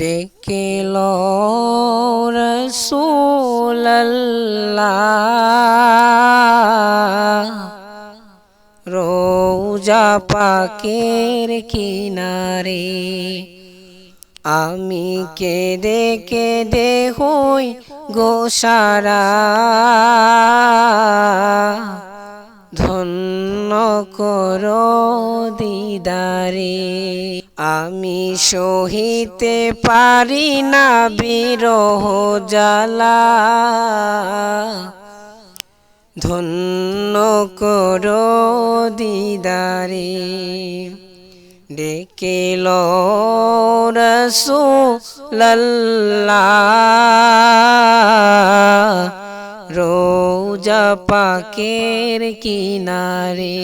ডেকেল রসুল্লাহ রোজা পাকের কিনারে আমি কেঁদে কেঁদে হই গোসারা। করো দিদারে আমি সহিতে পারি না বিরহ জ্বালা। ধন্য করো দিদারে ডেকেল রসুল্লাহ রোজা পাকের কিনারে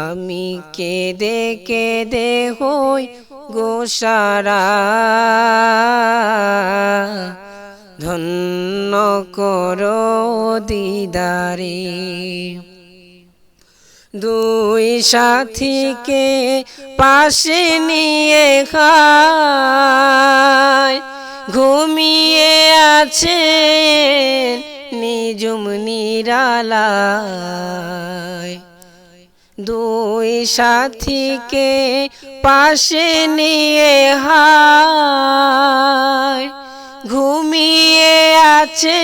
আমি কেঁদে কেঁদে হই গোসারা ধন্য করো দিদারে। দুই সাথীকে পাশে নিয়ে খায়, ঘুমিয়ে আছে নিজুম নিরালায়। দুই সাথীকে পাশে নিয়ে হায়। ঘুমিয়ে আছে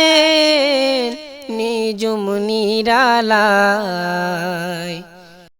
নিজুম নিরালায়।